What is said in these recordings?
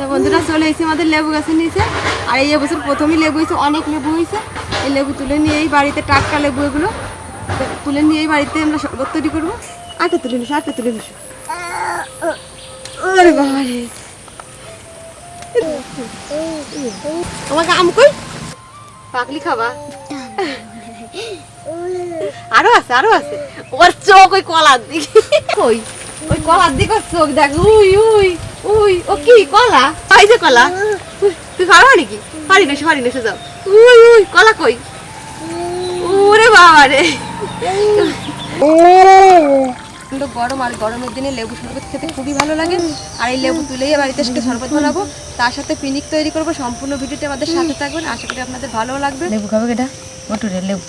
তো বন্ধুরা, চলে এসেছি আমাদের লেবু গাছের নিচে। আর এই বছর প্রথমেই লেবু হয়েছে, অনেক লেবু হয়েছে। এই লেবু তুলে নিয়ে এই বাড়িতে টাটকা লেবু এগুলো তুলে নিয়ে এই বাড়িতে আমরা শরবত তৈরি করব। আটে তুলে নিস আটে তুলে নিস। তোমাকে আম কই? পাকলি খাবা? আরও আছে আরও আছে। ওর চোখ ওই কলার দিকে। কই? ওই কলার দিকে ওর চোখ দেখ, উই উই। উই ও কি কলা? পাই যে কলা? তুই পারবা নাকি? পারি না পারি না যাও। উই উই কলা কই? ওরে বাবা রে। কিন্তু গরম আর গরমের দিনে লেবু শরবত খেতে খুবই ভালো লাগে। আর এই লেবু তুলেই বাড়িতে এসে শরবত বানাবো। তার সাথে পিনিক তৈরি করব। সম্পূর্ণ ভিডিওটা আমাদের সাথে থাকবেন। আশা করি আপনাদের ভালো লাগবে। লেবু খাবে কেটা? মটুরে লেবু।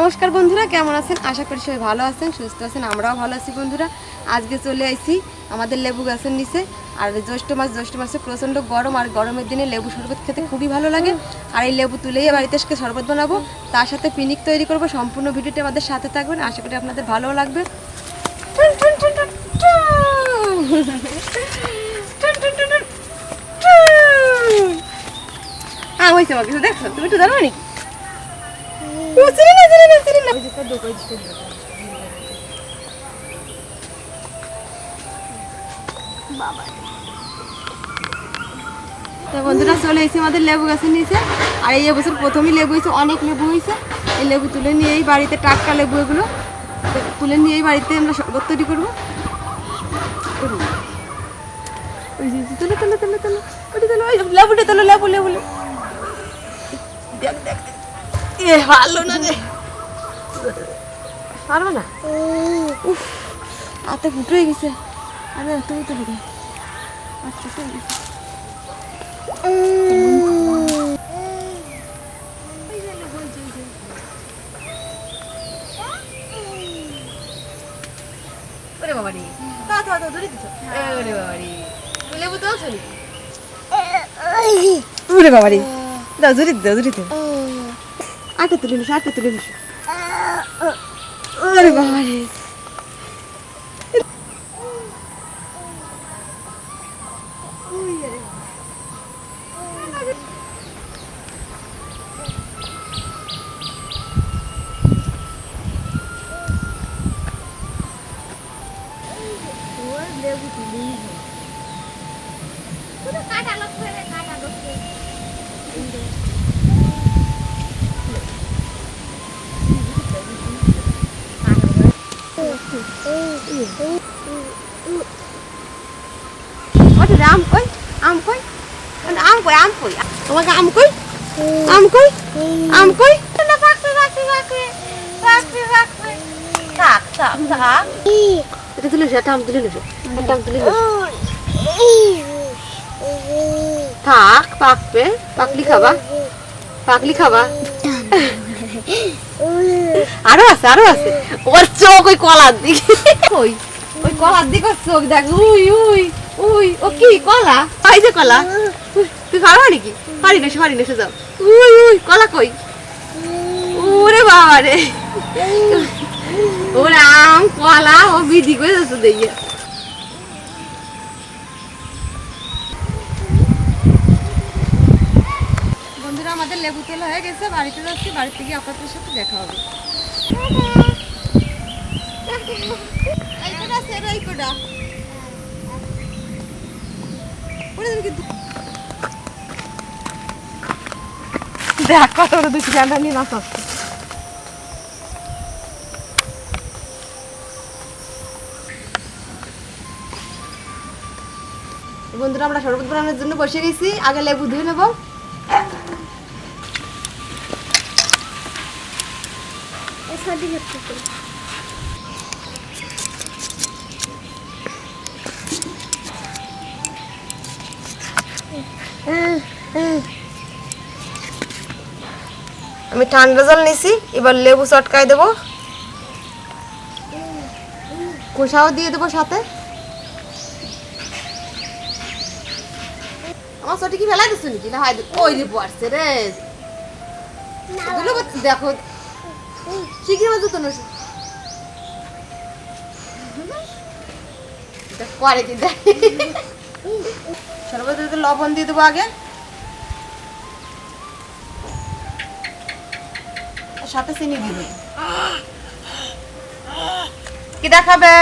নমস্কার বন্ধুরা, কেমন আছেন? আশা করি সবাই ভালো আছেন, সুস্থ আছেন, আমরাও ভালো আছি বন্ধুরা। আজকে চলে আইছি আমাদের লেবু গাছের নিচে। আর জ্যৈষ্ঠ মাস, জ্যৈষ্ঠ মাসে প্রচণ্ড গরম আর গরমের দিনে লেবু শরবত খেতে খুবই ভালো লাগে। আর এই লেবু তুলেই বাড়িতে এসে শরবত বানাবো। তার সাথে পিনিক তৈরি করব। সম্পূর্ণ ভিডিওটা আমাদের সাথে থাকবেন। আশা করি আপনাদের ভালো লাগবে। হ্যাঁ হয়েছে বাকি দেখছ? তুমি একটু জানো নাকি? না, না, না। তো বন্ধুরা চলে এসে আমাদের লেবু গাছের নিচে আর এই বছর প্রথমই লেবু হয়েছে অনেক লেবু হয়েছে এই লেবু তুলে নিয়ে এই বাড়িতে টাটকা লেবু এগুলো তুলে নিয়ে এই বাড়িতে আমরা শরবত তৈরি করব লেবুটা তোলো লেবু লেবু দেখ দেখ। এ ভালো না রে। পারবে না? উফ হাতে ফুটো হয়ে গেছে। আরে তুমি তো ফুটো আচ্ছা ওরে বাবা রে। তা তা ধরে দিছ। ওরে বাবা রে। লেবু ওরে বাবা রে। দাও দাও ধরে দাও। আটে তুলে নিস আটে তুলে নিস। ওরে বাবা রে ওটা আম কই আম কই আম কই আম কই তোমাকে আম কই আম কই আম কই পাকবে পাকবে পাকবে পাকবে পাকবে থাক থাক থাক এটা তুলে নিস একটা আম তুলে নিস একটা আম তুলে নিস থাক পাকবে পাকলি খাবা পাকলি খাবা আরও আছে আরও আছে। ওর চোখ ওই কলার দিকে। কই? ওই কলার দিকে ওর চোখ দেখ। We we we. ও কি কলা? পাই যে কলা। তুই পারবা নাকি? পারি না পারি না যাও। উই উই কলা কই? ওরে বাবা রে ওরে আম কলা ও বিধি করে যাচ্ছে দেখি। বন্ধুরা আমাদের লেবু তেল হয়ে গেছে। বাড়িতে যাচ্ছি। বাড়িতে গিয়ে আপনাদের সাথে দেখা হবে। দেখ কত বড় দুটি জানা নিয়ে আসছে বন্ধুরা, আমরা শরবত বানানোর জন্য বসে গেছি। আগে লেবু ধুয়ে নেব। আমি ঠান্ডা জল নিছি এবার লেবু চটকায় দেবো। কোষাও দিয়ে দেবো সাথে। আমার চটি কি ফেলাই দিচ্ছ নাকি? না হয় ওই লেবু আসছে রে? দেখো। লবণ দিয়ে দেবো আগে। সাথে চিনি দিব। কি দেখাবে?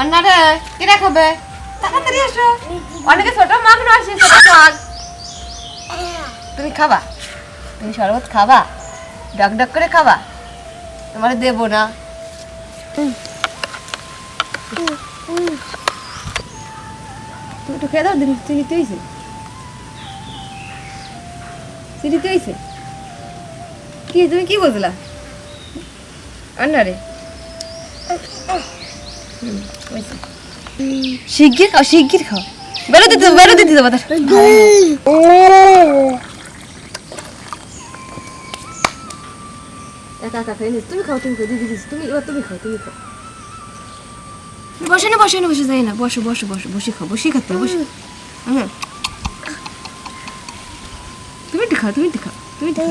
অন্যরে কি দেখাবে? তাড়াতাড়ি এসো। অনেকে ছোট না আসে তুমি খাবা। তুমি শরবত খাবা? ডক ডক করে খাবা? তোমার দেবো না। তুমি একটু খেয়ে দাও, দিন চিনিতে হয়েছে চিনিতে হয়েছে কি, তুমি কি বুঝলা আন্নারে। শিগগির খাও শিগগির খাও। বেরো দিতে বেরো দিতে দেবো একা একা খাই তুমি খাও তুমি খাও দিদি দিদি তুমি এবার তুমি খাও তুমি খাও বসে না বসে না বসে যাই না বসো বসো বসো বসে খাও বসে খাতে বসে তুমি একটু খাও তুমি একটু খাও তুমি একটু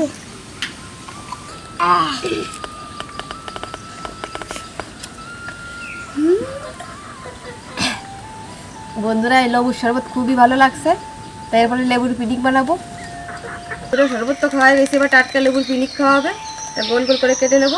বন্ধুরা, এই লেবুর শরবত খুবই ভালো লাগছে। তাই এরপরে লেবুর পিনিক বানাবো। শরবত তো খাওয়া গেছে, এবার টাটকা লেবুর পিনিক খাওয়া হবে। গোল গোল করে কেটে নেব।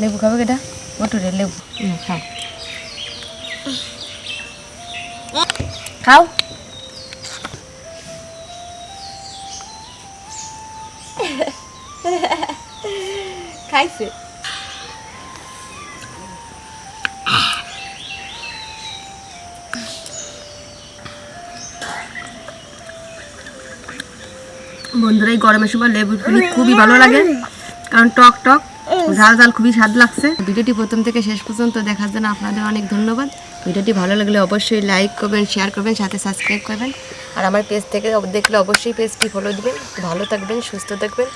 লেবু খাবে কেটা মটরের লেবু। খাও খাও। খাইছে? বন্ধুরা, এই গরমের সময় লেবুগুলি খুবই ভালো লাগে। কারণ টক টক, ঝাল ঝাল, খুবই স্বাদ লাগছে। ভিডিওটি প্রথম থেকে শেষ পর্যন্ত দেখার জন্য আপনাদের অনেক ধন্যবাদ। ভিডিওটি ভালো লাগলে অবশ্যই লাইক করবেন শেয়ার করবেন, সাথে সাবস্ক্রাইব করবেন। আর আমার পেজ থেকে দেখলে অবশ্যই পেজটি ফলো দিবেন। ভালো থাকবেন, সুস্থ থাকবেন।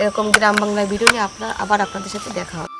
এরকম গ্রাম বাংলার ভিডিও নিয়ে আপনার আবার আপনাদের সাথে দেখা হবে।